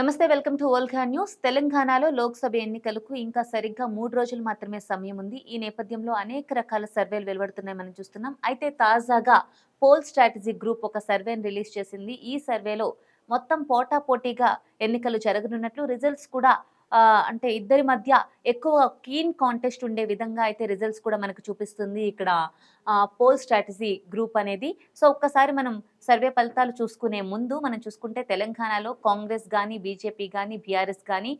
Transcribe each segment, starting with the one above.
నమస్తే welcome to ఓల్ఖా news. తెలంగాణలో లోక్సభ ఎన్నికలకు ఇంకా సరిగ్గా మూడు రోజులు మాత్రమే సమయం ఉంది. ఈ నేపథ్యంలో అనేక రకాల సర్వేలు వెలువడుతున్నాయి మనం చూస్తున్నాం. అయితే తాజాగా పోల్ స్ట్రాటజీ గ్రూప్ ఒక సర్వేను రిలీజ్ చేసింది. ఈ సర్వేలో మొత్తం పోటాపోటీగా ఎన్నికలు జరగనున్నట్లు రిజల్ట్స్ కూడా అంటే ఇద్దరి మధ్య ఎక్కువ కీన్ కాంటెస్ట్ ఉండే విధంగా అయితే రిజల్ట్స్ కూడా మనకు చూపిస్తుంది ఇక్కడ పోల్ స్ట్రాటజీ గ్రూప్ అనేది. సో ఒక్కసారి మనం సర్వే ఫలితాలు చూసుకునే ముందు మనం చూసుకుంటే తెలంగాణలో కాంగ్రెస్ కానీ బీజేపీ కానీ బీఆర్ఎస్ కానీ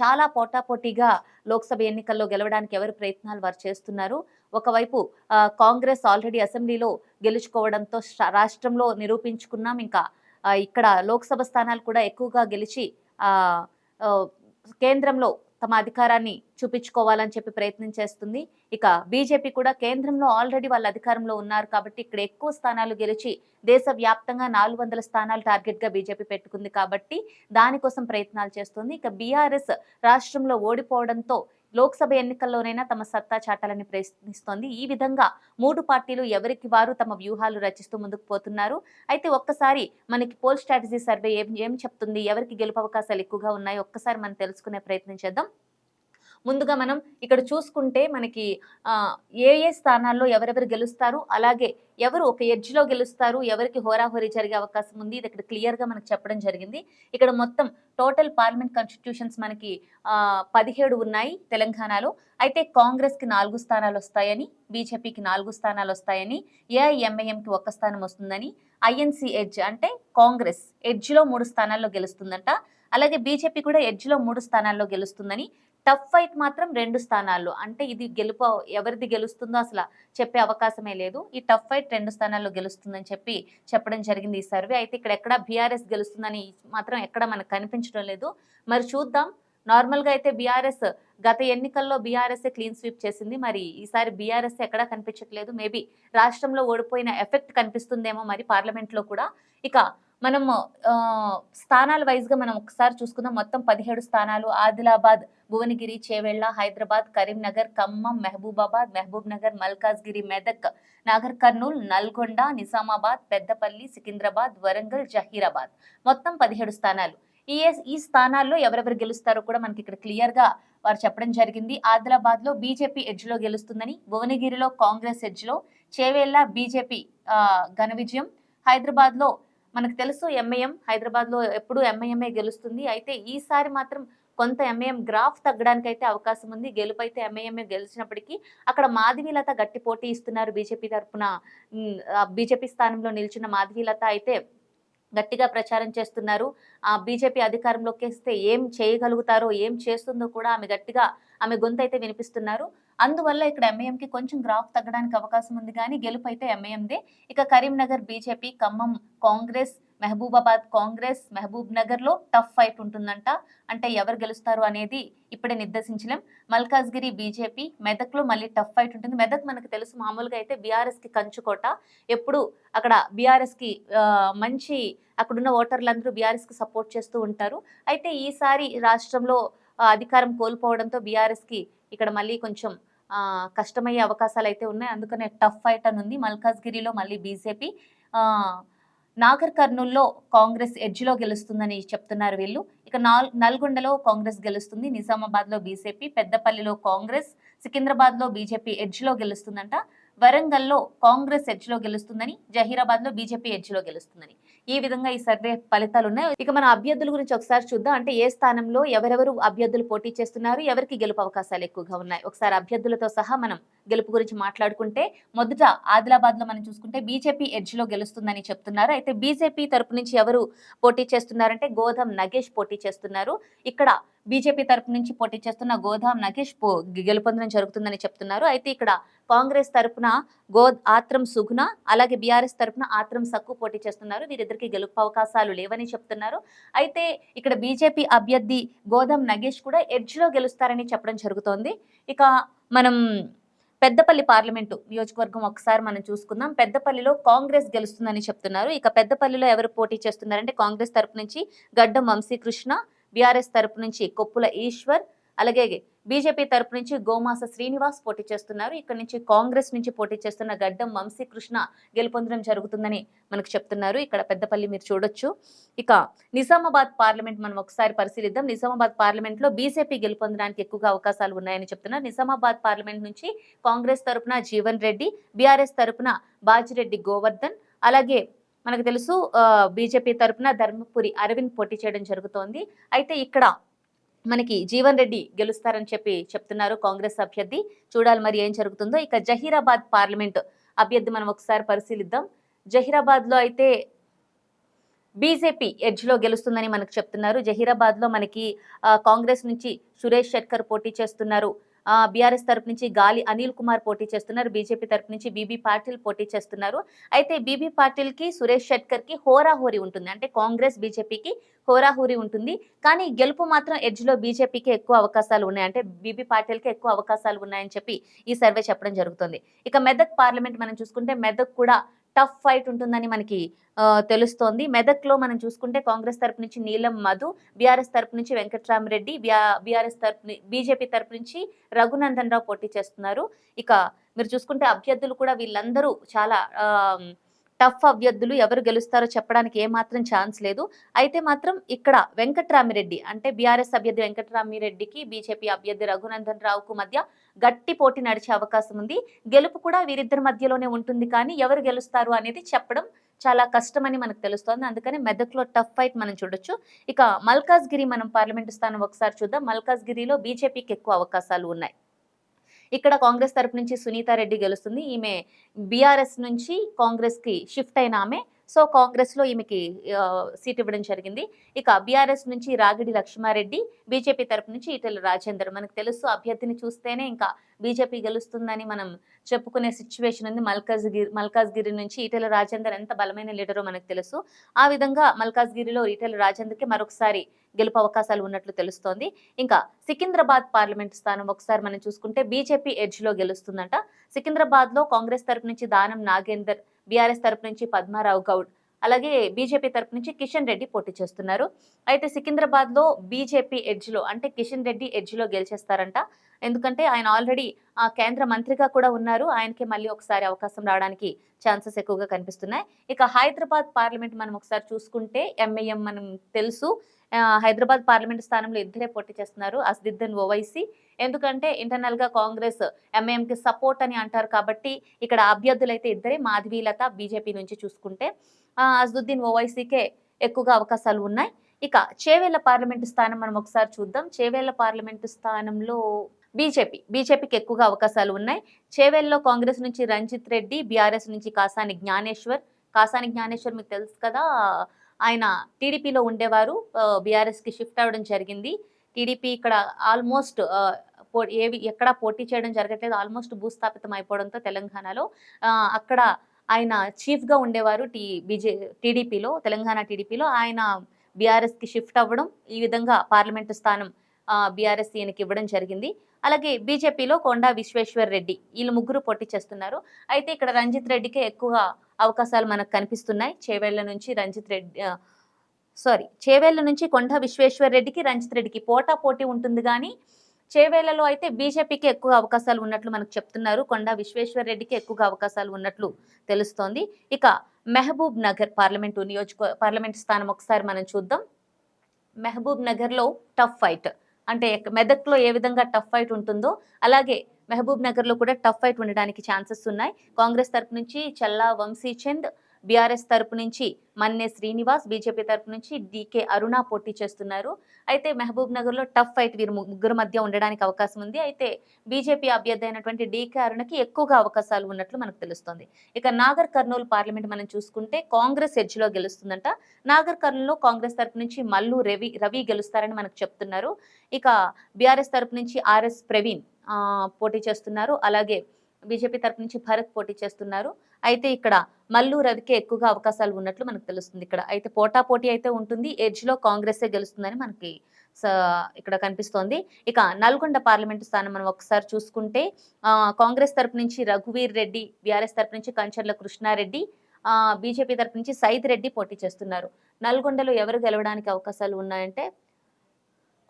చాలా పోటాపోటీగా లోక్సభ ఎన్నికల్లో గెలవడానికి ఎవరు ప్రయత్నాలు వారు చేస్తున్నారు. ఒకవైపు కాంగ్రెస్ ఆల్రెడీ అసెంబ్లీలో గెలుచుకోవడంతో రాష్ట్రంలో నిరూపించుకున్నాం. ఇంకా ఇక్కడ లోక్సభ స్థానాలు కూడా ఎక్కువగా గెలిచి కేంద్రంలో తమ అధికారాన్ని చూపించుకోవాలని చెప్పి ప్రయత్నం చేస్తుంది. ఇక బీజేపీ కూడా కేంద్రంలో ఆల్రెడీ వాళ్ళ అధికారంలో ఉన్నారు కాబట్టి ఇక్కడ ఎక్కువ స్థానాలు గెలిచి దేశవ్యాప్తంగా నాలుగు వందల స్థానాలు టార్గెట్గా బీజేపీ పెట్టుకుంది కాబట్టి దానికోసం ప్రయత్నాలు చేస్తుంది. ఇక బీఆర్ఎస్ రాష్ట్రంలో ఓడిపోవడంతో లోక్సభ ఎన్నికల్లోనైనా తమ సత్తా చాటాలని ప్రయత్నిస్తోంది. ఈ విధంగా మూడు పార్టీలు ఎవరికి వారు తమ వ్యూహాలు రచిస్తూ ముందుకు పోతున్నారు. అయితే ఒక్కసారి మనకి పోల్ స్ట్రాటజీ సర్వే ఏం ఏం చెప్తుంది? ఎవరికి గెలుపు అవకాశాలు ఎక్కువగా ఉన్నాయి? ఒక్కసారి మనం తెలుసుకునే ప్రయత్నం చేద్దాం. ముందుగా మనం ఇక్కడ చూసుకుంటే మనకి ఏ ఏ స్థానాల్లో ఎవరెవరు గెలుస్తారు అలాగే ఎవరు ఒక ఎడ్జ్లో గెలుస్తారు ఎవరికి హోరాహోరీ జరిగే అవకాశం ఉంది ఇది ఇక్కడ క్లియర్గా మనకు చెప్పడం జరిగింది. ఇక్కడ మొత్తం టోటల్ పార్లమెంట్ కాన్స్టిట్యూషన్స్ మనకి పదిహేడు ఉన్నాయి తెలంగాణలో. అయితే కాంగ్రెస్కి నాలుగు స్థానాలు వస్తాయని బీజేపీకి నాలుగు స్థానాలు వస్తాయని ఏఐఎంఐఎంకి ఒక్క స్థానం వస్తుందని ఐఎన్సీ ఎడ్జ్ అంటే కాంగ్రెస్ ఎడ్జ్లో మూడు స్థానాల్లో గెలుస్తుందంట అలాగే బీజేపీ కూడా ఎడ్జ్లో మూడు స్థానాల్లో గెలుస్తుందని టఫ్ ఫైట్ మాత్రం రెండు స్థానాల్లో. అంటే ఇది గెలుపు ఎవరిది గెలుస్తుందో అసలు చెప్పే అవకాశమే లేదు. ఈ టఫ్ ఫైట్ రెండు స్థానాల్లో గెలుస్తుందని చెప్పి చెప్పడం జరిగింది ఈ సర్వే. అయితే ఇక్కడ ఎక్కడ బీఆర్ఎస్ గెలుస్తుందని మాత్రం ఎక్కడ మనకు కనిపించడం లేదు. మరి చూద్దాం. నార్మల్గా అయితే బీఆర్ఎస్ గత ఎన్నికల్లో బీఆర్ఎస్ క్లీన్ స్వీప్ చేసింది. మరి ఈసారి బీఆర్ఎస్ ఎక్కడా కనిపించట్లేదు. మేబీ రాష్ట్రంలో ఓడిపోయిన ఎఫెక్ట్ కనిపిస్తుందేమో మరి పార్లమెంట్లో కూడా. ఇక మనం ఆ, స్థానాల వైజ్గా మనం ఒకసారి చూసుకుందాం. మొత్తం పదిహేడు స్థానాలు. ఆదిలాబాద్ భువనగిరి చేవెళ్ళ హైదరాబాద్ కరీంనగర్ ఖమ్మం మహబూబాబాద్ మహబూబ్ నగర్ మల్కాజ్గిరి మెదక్ నాగర్ కర్నూల్ నల్గొండ నిజామాబాద్ పెద్దపల్లి సికింద్రాబాద్ వరంగల్ జహీరాబాద్. మొత్తం పదిహేడు స్థానాలు. ఈ ఈ స్థానాల్లో ఎవరెవరు గెలుస్తారో కూడా మనకి ఇక్కడ క్లియర్గా వారు చెప్పడం జరిగింది. ఆదిలాబాద్లో బీజేపీ ఎడ్జ్లో గెలుస్తుందని భువనగిరిలో కాంగ్రెస్ ఎడ్జ్లో చేవేళ్ళ బీజేపీ ఘన విజయం. హైదరాబాద్లో మనకు తెలుసు ఎంఐఎం హైదరాబాద్లో ఎప్పుడు ఎంఐఎంఏ గెలుస్తుంది. అయితే ఈసారి మాత్రం కొంత ఎంఐఎం గ్రాఫ్ తగ్గడానికి అయితే అవకాశం ఉంది. గెలుపు అయితే ఎంఐఎంఏ గెలిచినప్పటికీ అక్కడ మాధవీలత గట్టి పోటీ ఇస్తున్నారు బీజేపీ తరఫున బీజేపీ స్థానంలో నిలిచిన మాధవీలత అయితే గట్టిగా ప్రచారం చేస్తున్నారు. ఆ బీజేపీ అధికారంలోకి వస్తే ఏం చేయగలుగుతారో ఏం చేస్తుందో కూడా ఆమె గట్టిగా ఆమె గొంతు అయితే వినిపిస్తున్నారు. అందువల్ల ఇక్కడ ఎంఐఎంకి కొంచెం గ్రాఫ్ తగ్గడానికి అవకాశం ఉంది కానీ గెలుపు అయితే ఎంఐఎందే ఇక Karimnagar BJP Khammam Congress Mahabubabad Congress Mahabub నగర్లో టఫ్ ఫైట్ ఉంటుందంట. అంటే ఎవరు గెలుస్తారు అనేది ఇప్పుడే నిర్దేశించలేం. మల్కాజ్గిరి బీజేపీ మెదక్లో మళ్ళీ టఫ్ ఫైట్ ఉంటుంది. మెదక్ మనకు తెలుసు మామూలుగా అయితే బీఆర్ఎస్కి కంచుకోట. ఎప్పుడు అక్కడ బీఆర్ఎస్కి మంచి అక్కడున్న ఓటర్లందరూ బీఆర్ఎస్కి సపోర్ట్ చేస్తూ ఉంటారు. అయితే ఈసారి రాష్ట్రంలో అధికారం కోల్పోవడంతో బీఆర్ఎస్కి ఇక్కడ మళ్ళీ కొంచెం కష్టమయ్యే అవకాశాలు అయితే ఉన్నాయి. అందుకనే టఫ్ ఫైట్ అని ఉంది. మల్కాజ్గిరిలో మళ్ళీ బీజేపీ నాగర్ కర్నూల్లో కాంగ్రెస్ ఎడ్జ్లో గెలుస్తుందని చెప్తున్నారు వీళ్ళు. ఇక నాల్ నల్గొండలో కాంగ్రెస్ గెలుస్తుంది. నిజామాబాద్లో బీజేపీ పెద్దపల్లిలో కాంగ్రెస్ సికింద్రాబాద్లో బీజేపీ ఎడ్జ్లో గెలుస్తుందంట. వరంగల్లో కాంగ్రెస్ ఎడ్జ్లో గెలుస్తుందని జహీరాబాద్లో బీజేపీ ఎడ్జ్లో గెలుస్తుందని. ఈ విధంగా ఈ సర్వే ఫలితాలు ఉన్నాయి ఇక మన అభ్యర్థుల గురించి ఒకసారి చూద్దాం. అంటే ఏ స్థానంలో ఎవరెవరు అభ్యర్థులు పోటీ చేస్తున్నారు? ఎవరికి గెలుపు అవకాశాలు ఎక్కువగా ఉన్నాయి? ఒకసారి అభ్యర్థులతో సహా మనం గెలుపు గురించి మాట్లాడుకుంటే మొదట ఆదిలాబాద్లో మనం చూసుకుంటే బీజేపీ ఎడ్జ్లో గెలుస్తుందని చెప్తున్నారు. అయితే బీజేపీ తరపు నుంచి ఎవరు పోటీ చేస్తున్నారంటే గోధం నగేష్ పోటీ చేస్తున్నారు. ఇక్కడ బీజేపీ తరపు నుంచి పోటీ చేస్తున్న గోధాం నగేష్ పో- గెలుపొందడం జరుగుతుందని చెప్తున్నారు. అయితే ఇక్కడ కాంగ్రెస్ తరపున గో ఆత్రం సుగుణ అలాగే బీఆర్ఎస్ తరపున ఆత్రం సక్కు పోటీ చేస్తున్నారు. వీరిద్దరికి గెలుపు అవకాశాలు లేవని చెప్తున్నారు. అయితే ఇక్కడ బీజేపీ అభ్యర్థి గోధం నగేష్ కూడా ఎడ్జ్లో గెలుస్తారని చెప్పడం జరుగుతోంది. ఇక మనం పెద్దపల్లి పార్లమెంటు నియోజకవర్గం ఒకసారి మనం చూసుకుందాం. పెద్దపల్లిలో కాంగ్రెస్ గెలుస్తుందని చెప్తున్నారు. ఇక పెద్దపల్లిలో ఎవరు పోటీ చేస్తున్నారంటే కాంగ్రెస్ తరపు నుంచి గడ్డం వంశీకృష్ణ బీఆర్ఎస్ తరపు నుంచి కొప్పుల ఈశ్వర్ అలాగే బీజేపీ తరపు నుంచి గోమాస శ్రీనివాస్ పోటీ చేస్తున్నారు. ఇక్కడ నుంచి కాంగ్రెస్ నుంచి పోటీ చేస్తున్న గడ్డం వంశీకృష్ణ గెలుపొందడం జరుగుతుందని మనకు చెప్తున్నారు. ఇక్కడ పెద్దపల్లి మీరు చూడొచ్చు. ఇక నిజామాబాద్ పార్లమెంట్ మనం ఒకసారి పరిశీలిద్దాం. నిజామాబాద్ పార్లమెంట్లో బీజేపీ గెలుపొందడానికి ఎక్కువగా అవకాశాలు ఉన్నాయని చెప్తున్నారు. నిజామాబాద్ పార్లమెంట్ నుంచి కాంగ్రెస్ తరపున జీవన్ రెడ్డి బీఆర్ఎస్ తరపున బాజిరెడ్డి గోవర్ధన్ అలాగే మనకు తెలుసు బీజేపీ తరఫున ధర్మపురి అరవింద్ పోటీ చేయడం జరుగుతోంది. అయితే ఇక్కడ మనకి జీవన్ రెడ్డి గెలుస్తారని చెప్పి చెప్తున్నారు కాంగ్రెస్ అభ్యర్థి. చూడాలి మరి ఏం జరుగుతుందో. ఇక జహీరాబాద్ పార్లమెంట్ అభ్యర్థి మనం ఒకసారి పరిశీలిద్దాం. జహీరాబాద్లో అయితే బీజేపీ ఎడ్జ్లో గెలుస్తుందని మనకు చెప్తున్నారు. జహీరాబాద్లో మనకి కాంగ్రెస్ నుంచి సురేష్ షెట్కర్ పోటీ చేస్తున్నారు. బీఆర్ఎస్ తరపు నుంచి గాలి అనిల్ కుమార్ పోటీ చేస్తున్నారు. బీజేపీ తరపు నుంచి బీబీ పాటిల్ పోటీ చేస్తున్నారు. అయితే బీబీ పాటిల్కి సురేష్ షెట్కర్కి హోరాహోరీ ఉంటుంది. అంటే కాంగ్రెస్ బీజేపీకి హోరాహోరీ ఉంటుంది. కానీ గెలుపు మాత్రం ఎడ్జ్లో బీజేపీకి ఎక్కువ అవకాశాలు ఉన్నాయి. అంటే బీబీ పాటిల్కి ఎక్కువ అవకాశాలు ఉన్నాయని చెప్పి ఈ సర్వే చెప్పడం జరుగుతుంది. ఇక మెదక్ పార్లమెంట్ మనం చూసుకుంటే మెదక్ కూడా టఫ్ ఫైట్ ఉంటుందని మనకి తెలుస్తోంది. మెదక్లో మనం చూసుకుంటే కాంగ్రెస్ తరపు నుంచి నీలం మధు బీఆర్ఎస్ తరపు నుంచి వెంకట్రామరెడ్డి బీఆర్ఎస్ తరపు బీజేపీ తరపు నుంచి రఘునందన్ రావు పోటీ చేస్తున్నారు. ఇక మీరు చూసుకుంటే అభ్యర్థులు కూడా వీళ్ళందరూ చాలా టఫ్ అభ్యర్థులు ఎవరు గెలుస్తారో చెప్పడానికి ఏమాత్రం ఛాన్స్ లేదు. అయితే మాత్రం ఇక్కడ వెంకట్రామిరెడ్డి అంటే బీఆర్ఎస్ అభ్యర్థి వెంకట్రామిరెడ్డికి బీజేపీ అభ్యర్థి రఘునందన్ రావుకు మధ్య గట్టి పోటీ నడిచే అవకాశం ఉంది. గెలుపు కూడా వీరిద్దరి మధ్యలోనే ఉంటుంది కానీ ఎవరు గెలుస్తారు అనేది చెప్పడం చాలా కష్టమని మనకు తెలుస్తోంది. అందుకని మెదక్లో టఫ్ ఫైట్ మనం చూడొచ్చు. ఇక మల్కాజ్గిరి మనం పార్లమెంటు స్థానం ఒకసారి చూద్దాం. మల్కాజ్గిరిలో బీజేపీకి ఎక్కువ అవకాశాలు ఉన్నాయి. ఇక్కడ కాంగ్రెస్ తరపు నుంచి సునీతారెడ్డి గెలుస్తుంది. ఈమె బీఆర్ఎస్ నుంచి కాంగ్రెస్కి షిఫ్ట్ అయిన ఆమె. సో కాంగ్రెస్లో ఈమెకి సీట్ ఇవ్వడం జరిగింది. ఇక బీఆర్ఎస్ నుంచి రాగిడి లక్ష్మారెడ్డి బీజేపీ తరపు నుంచి ఈటెల రాజేందర్. మనకు తెలుసు అభ్యర్థిని చూస్తేనే ఇంకా బీజేపీ గెలుస్తుందని మనం చెప్పుకునే సిచ్యువేషన్ ఉంది. మల్కాజ్గిరి మల్కాజ్గిరి నుంచి ఈటెల రాజేందర్ ఎంత బలమైన లీడరో మనకు తెలుసు. ఆ విధంగా మల్కాజ్గిరిలో ఈటెల రాజేందర్కి మరొకసారి గెలుపు అవకాశాలు ఉన్నట్లు తెలుస్తోంది. ఇంకా సికింద్రాబాద్ పార్లమెంట్ స్థానం ఒకసారి మనం చూసుకుంటే బీజేపీ ఎడ్జ్లో గెలుస్తుందంట. సికింద్రాబాద్లో కాంగ్రెస్ తరపు నుంచి దానం నాగేందర్ బీఆర్ఎస్ తరపు నుంచి పద్మారావు గౌడ్ అలాగే బీజేపీ తరపు నుంచి కిషన్ రెడ్డి పోటీ చేస్తున్నారు. అయితే సికింద్రాబాద్లో బీజేపీ ఎడ్జ్లో అంటే కిషన్ రెడ్డి ఎడ్జ్లో గెలిచేస్తారంట. ఎందుకంటే ఆయన ఆల్రెడీ ఆ కేంద్ర మంత్రిగా కూడా ఉన్నారు. ఆయనకి మళ్ళీ ఒకసారి అవకాశం రావడానికి ఛాన్సెస్ ఎక్కువగా కనిపిస్తున్నాయి. ఇక హైదరాబాద్ పార్లమెంట్ మనం ఒకసారి చూసుకుంటే ఎంఏఎం మనం తెలుసు. హైదరాబాద్ పార్లమెంట్ స్థానంలో ఇద్దరే పోటీ చేస్తున్నారు అసదుద్దీన్ ఓవైసీ. ఎందుకంటే ఇంటర్నల్గా కాంగ్రెస్ ఎంఏఎంకి సపోర్ట్ అని అంటారు కాబట్టి ఇక్కడ అభ్యర్థులైతే ఇద్దరే మాధవీలత బీజేపీ నుంచి చూసుకుంటే. ఆ, అసదుద్దీన్ ఓవైసీకే ఎక్కువగా అవకాశాలు ఉన్నాయి. ఇక చేవేళ్ళ పార్లమెంటు స్థానం మనం ఒకసారి చూద్దాం. చేవేళ్ళ పార్లమెంటు స్థానంలో బీజేపీ. బీజేపీకి ఎక్కువగా అవకాశాలు ఉన్నాయి. చేవెల్లో కాంగ్రెస్ నుంచి రంజిత్ రెడ్డి బీఆర్ఎస్ నుంచి కాసాని జ్ఞానేశ్వర్. కాసాని జ్ఞానేశ్వర్ మీకు తెలుసు కదా ఆయన టీడీపీలో ఉండేవారు. బీఆర్ఎస్కి షిఫ్ట్ అవ్వడం జరిగింది. టీడీపీ ఇక్కడ ఆల్మోస్ట్ ఏవి ఎక్కడ పోటీ చేయడం జరగట్లేదు. ఆల్మోస్ట్ భూస్థాపితం అయిపోవడంతో తెలంగాణలో. అక్కడ ఆయన చీఫ్గా ఉండేవారు టీ బీజే టీడీపీలో తెలంగాణ టీడీపీలో. ఆయన బీఆర్ఎస్కి షిఫ్ట్ అవ్వడం ఈ విధంగా పార్లమెంటు స్థానం బీఆర్ఎస్ ఈయనకి ఇవ్వడం జరిగింది. అలాగే బీజేపీలో కొండా విశ్వేశ్వర్ రెడ్డి వీళ్ళు ముగ్గురు పోటీ చేస్తున్నారు. అయితే ఇక్కడ రంజిత్ రెడ్డికే ఎక్కువ అవకాశాలు మనకు కనిపిస్తున్నాయి. చేవేళ్ళ నుంచి రంజిత్ రెడ్డి సారీ చేవేళ్ళ నుంచి కొండ విశ్వేశ్వర్ రెడ్డికి రంజిత్ రెడ్డికి పోటా పోటీ ఉంటుంది కానీ చేవేళ్ళలో అయితే బీజేపీకి ఎక్కువ అవకాశాలు ఉన్నట్లు మనకు చెప్తున్నారు. కొండ విశ్వేశ్వర్ రెడ్డికి ఎక్కువగా అవకాశాలు ఉన్నట్లు తెలుస్తోంది. ఇక మెహబూబ్ నగర్ పార్లమెంటు నియోజక పార్లమెంట్ స్థానం ఒకసారి మనం చూద్దాం. మెహబూబ్ నగర్లో టఫ్ ఫైట్. అంటే మెదక్లో ఏ విధంగా టఫ్ ఫైట్ ఉంటుందో అలాగే మహబూబ్ నగర్లో కూడా టఫ్ ఫైట్ ఉండడానికి ఛాన్సెస్ ఉన్నాయి. కాంగ్రెస్ తరపు నుంచి చల్లా వంశీచంద్ బీఆర్ఎస్ తరపు నుంచి మన్నే శ్రీనివాస్ బీజేపీ తరపు నుంచి డీకే అరుణ పోటీ చేస్తున్నారు. అయితే మహబూబ్ నగర్లో టఫ్ ఫైట్ వీరు ముగ్గురు మధ్య ఉండడానికి అవకాశం ఉంది. అయితే బీజేపీ అభ్యర్థి అయినటువంటి డీకే అరుణకి ఎక్కువగా అవకాశాలు ఉన్నట్లు మనకు తెలుస్తుంది. ఇక నాగర్ కర్నూలు పార్లమెంట్ మనం చూసుకుంటే కాంగ్రెస్ ఎడ్జ్లో గెలుస్తుందంట. నాగర్ కర్నూలులో కాంగ్రెస్ తరపు నుంచి మల్లు రవి రవి గెలుస్తారని మనకు చెప్తున్నారు. ఇక బీఆర్ఎస్ తరపు నుంచి ఆర్ఎస్ ప్రవీణ్ పోటీ చేస్తున్నారు. అలాగే బీజేపీ తరపు నుంచి భరత్ పోటీ చేస్తున్నారు. అయితే ఇక్కడ మల్లు రవికి ఎక్కువగా అవకాశాలు ఉన్నట్లు మనకు తెలుస్తుంది. ఇక్కడ అయితే పోటా పోటీ అయితే ఉంటుంది. ఎడ్జ్లో కాంగ్రెసే గెలుస్తుందని మనకి స- ఇక్కడ కనిపిస్తోంది. ఇక నల్గొండ పార్లమెంటు స్థానం మనం ఒకసారి చూసుకుంటే కాంగ్రెస్ తరపు నుంచి రఘువీర్ రెడ్డి బీఆర్ఎస్ తరపు నుంచి కంచర్ల కృష్ణారెడ్డి బీజేపీ తరపు నుంచి సైద్ రెడ్డి పోటీ చేస్తున్నారు. నల్గొండలో ఎవరు గెలవడానికి అవకాశాలు ఉన్నాయంటే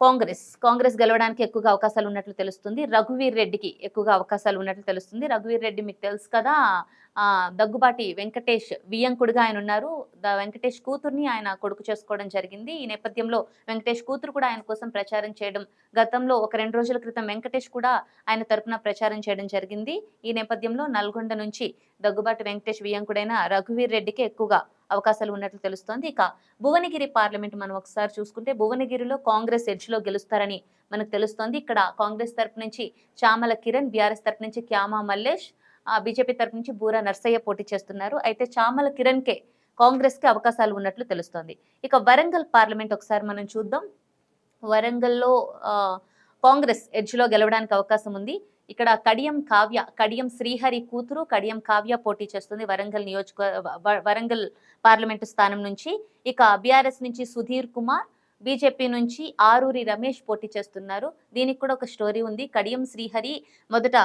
కాంగ్రెస్ కాంగ్రెస్ గెలవడానికి ఎక్కువగా అవకాశాలు ఉన్నట్లు తెలుస్తుంది. రఘువీర్ రెడ్డికి ఎక్కువగా అవకాశాలు ఉన్నట్లు తెలుస్తుంది. రఘువీర్ రెడ్డి మీకు తెలుసు కదా దగ్గుబాటి వెంకటేష్ వియంకుడిగా ఆయన ఉన్నారు. ద వెంకటేష్ కూతుర్ని ఆయన కొడుకు చేసుకోవడం జరిగింది. ఈ నేపథ్యంలో వెంకటేష్ కూతురు కూడా ఆయన కోసం ప్రచారం చేయడం గతంలో ఒక రెండు రోజుల క్రితం వెంకటేష్ కూడా ఆయన తరపున ప్రచారం చేయడం జరిగింది. ఈ నేపథ్యంలో నల్గొండ నుంచి దగ్గుబాటి వెంకటేష్ వియంకుడైన రఘువీర్ రెడ్డికి ఎక్కువగా అవకాశాలు ఉన్నట్లు తెలుస్తోంది. ఇక భువనగిరి పార్లమెంట్ మనం ఒకసారి చూసుకుంటే భువనగిరిలో కాంగ్రెస్ ఎడ్జ్లో గెలుస్తారని మనకు తెలుస్తోంది. ఇక్కడ కాంగ్రెస్ తరపు నుంచి చామల కిరణ్ బీఆర్ఎస్ తరపు నుంచి క్యామా మల్లేష్ బీజేపీ తరపు నుంచి బూరా నర్సయ్య పోటీ చేస్తున్నారు. అయితే చామల కిరణ్కే కాంగ్రెస్కి అవకాశాలు ఉన్నట్లు తెలుస్తోంది. ఇక వరంగల్ పార్లమెంట్ ఒకసారి మనం చూద్దాం. వరంగల్లో కాంగ్రెస్ ఎడ్జ్లో గెలవడానికి అవకాశం ఉంది. ఇక్కడ కడియం కావ్య కడియం శ్రీహరి కూతురు కడియం కావ్య పోటీ చేస్తుంది వరంగల్ నియోజక వ- వరంగల్ పార్లమెంటు స్థానం నుంచి. ఇక బీఆర్ఎస్ నుంచి సుధీర్ కుమార్ బీజేపీ నుంచి ఆరూరి రమేష్ పోటీ చేస్తున్నారు. దీనికి కూడా ఒక స్టోరీ ఉంది. కడియం శ్రీహరి మొదట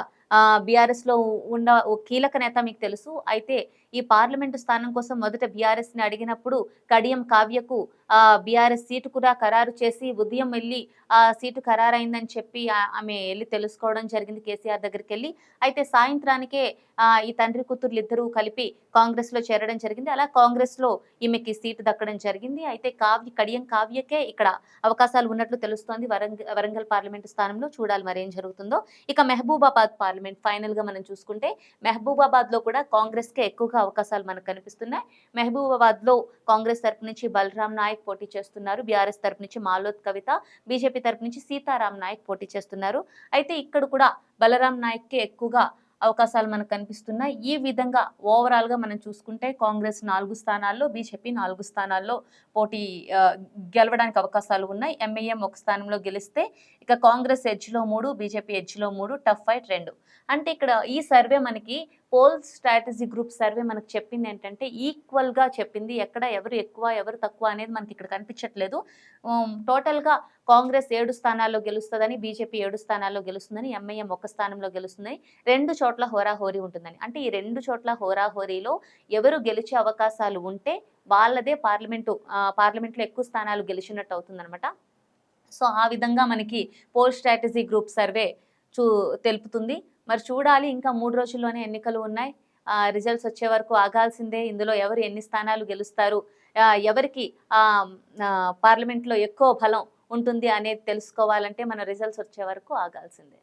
బీఆర్ఎస్లో ఉన్న ఓ కీలక నేత మీకు తెలుసు. అయితే ఈ పార్లమెంటు స్థానం కోసం మొదట బీఆర్ఎస్ని అడిగినప్పుడు కడియం కావ్యకు ఆ బీఆర్ఎస్ సీటు కూడా ఖరారు చేసి ఉదయం వెళ్ళి ఆ సీటు ఖరారైందని చెప్పి ఆమె వెళ్ళి తెలుసుకోవడం జరిగింది కేసీఆర్ దగ్గరికి వెళ్ళి. అయితే సాయంత్రానికే ఆ, ఈ తండ్రి కూతుర్లు ఇద్దరూ కలిపి కాంగ్రెస్లో చేరడం జరిగింది. అలా కాంగ్రెస్లో ఈమెకి సీటు దక్కడం జరిగింది. అయితే కావ్య కడియం కావ్యకే ఇక్కడ అవకాశాలు ఉన్నట్లు తెలుస్తోంది. వరంగల్ వరంగల్ పార్లమెంటు స్థానంలో చూడాలి మరి ఏం జరుగుతుందో. ఇక మెహబూబాబాద్ పార్లమెంట్ ఫైనల్గా మనం చూసుకుంటే మెహబూబాబాద్లో కూడా కాంగ్రెస్ కే ఎక్కువగా అవకాశాలు మనకు కనిపిస్తున్నాయి. మహబూబాబాద్లో కాంగ్రెస్ తరపు నుంచి బలరాం నాయక్ పోటీ చేస్తున్నారు. బీఆర్ఎస్ తరపు నుంచి మాలోత్ కవిత బీజేపీ తరపు నుంచి సీతారాం నాయక్ పోటీ చేస్తున్నారు. అయితే ఇక్కడ కూడా బలరాం నాయక్కే ఎక్కువగా అవకాశాలు మనకు కనిపిస్తున్నాయి. ఈ విధంగా ఓవరాల్గా మనం చూసుకుంటే కాంగ్రెస్ నాలుగు స్థానాల్లో బీజేపీ నాలుగు స్థానాల్లో పోటీ గెలవడానికి అవకాశాలు ఉన్నాయి. ఎంఐఎం ఒక స్థానంలో గెలిస్తే ఇక కాంగ్రెస్ ఎడ్జ్లో మూడు బీజేపీ ఎడ్జ్లో మూడు టఫ్ ఫైట్ రెండు. అంటే ఇక్కడ ఈ సర్వే మనకి పోల్ స్ట్రాటజీ గ్రూప్ సర్వే మనకు చెప్పింది ఏంటంటే ఈక్వల్గా చెప్పింది ఎక్కడ ఎవరు ఎక్కువ ఎవరు తక్కువ అనేది మనకి ఇక్కడ కనిపించట్లేదు. టోటల్గా కాంగ్రెస్ ఏడు స్థానాల్లో గెలుస్తుందని బీజేపీ ఏడు స్థానాల్లో గెలుస్తుందని ఎంఐఎం ఒక స్థానంలో గెలుస్తుందని రెండు చోట్ల హోరాహోరీ ఉంటుందని. అంటే ఈ రెండు చోట్ల హోరాహోరీలో ఎవరు గెలిచే అవకాశాలు ఉంటే వాళ్ళదే పార్లమెంటు పార్లమెంట్లో ఎక్కువ స్థానాలు గెలిచినట్టు అవుతుందన్నమాట. సో ఆ విధంగా మనకి పోల్ స్ట్రాటజీ గ్రూప్ సర్వే చూ తెలుపుతుంది. మరి చూడాలి. ఇంకా మూడు రోజుల్లోనే ఎన్నికలు ఉన్నాయి. రిజల్ట్స్ వచ్చే వరకు ఆగాల్సిందే. ఇందులో ఎవరు ఎన్ని స్థానాలు గెలుస్తారు? ఎవరికి పార్లమెంట్లో ఎక్కువ బలం ఉంటుంది అనేది తెలుసుకోవాలంటే మన రిజల్ట్స్ వచ్చే వరకు ఆగాల్సిందే.